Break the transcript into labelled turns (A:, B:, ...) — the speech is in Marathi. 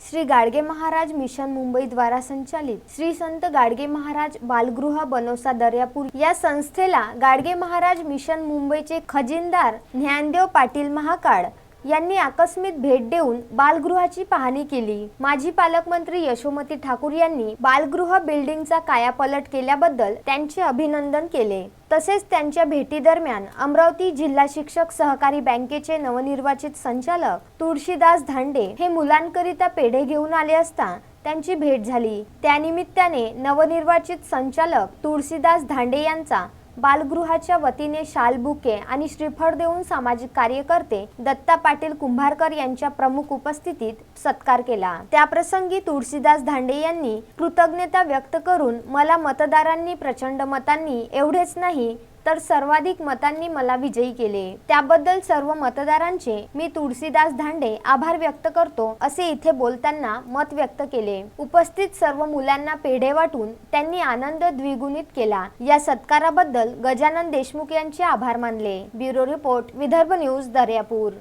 A: श्री गाडगे महाराज मिशन मुंबई द्वारा संचालित श्री संत गाडगे महाराज बालगृह बनोसा दर्यापूर या संस्थेला गाडगे महाराज मिशन मुंबईचे खजिनदार ज्ञानदेव पाटील महाकाळ यांनी आकस्मिक भेट देऊन बालगृहाची पाहणी केली. माजी पालकमंत्री यशोमती ठाकूर यांनी बालगृह बिल्डिंगचा कायापलट केल्याबद्दल त्यांचे अभिनंदन केले. तसेच त्यांच्या भेटीदरम्यान अमरावती जिल्हा शिक्षक सहकारी बँकेचे नवनिर्वाचित संचालक तुळशीदास धांडे हे मुलांकरिता पेढे घेऊन आले असता त्यांची भेट झाली. त्यानिमित्ताने नवनिर्वाचित संचालक तुळशीदास धांडे यांचा बालगृहाच्या वतीने शाल बुके आणि श्रीफळ देऊन सामाजिक कार्यकर्ते दत्ता पाटील कुंभारकर यांच्या प्रमुख उपस्थितीत सत्कार केला. त्याप्रसंगी तुळशीदास धांडे यांनी कृतज्ञता व्यक्त करून मला मतदारांनी प्रचंड मतांनी एवढेच नाही तर सर्वाधिक मतांनी मला विजयी केले. त्याबद्दल सर्व मतदारांचे मी तुळशीदास धांडे आभार व्यक्त करतो असे इथे बोलताना मत व्यक्त केले. उपस्थित सर्व मुलांना पेढे वाटून त्यांनी आनंद द्विगुणित केला. या सत्काराबद्दल गजानन देशमुख यांचे आभार मानले. Bureau report Vidarbha news Daryapur.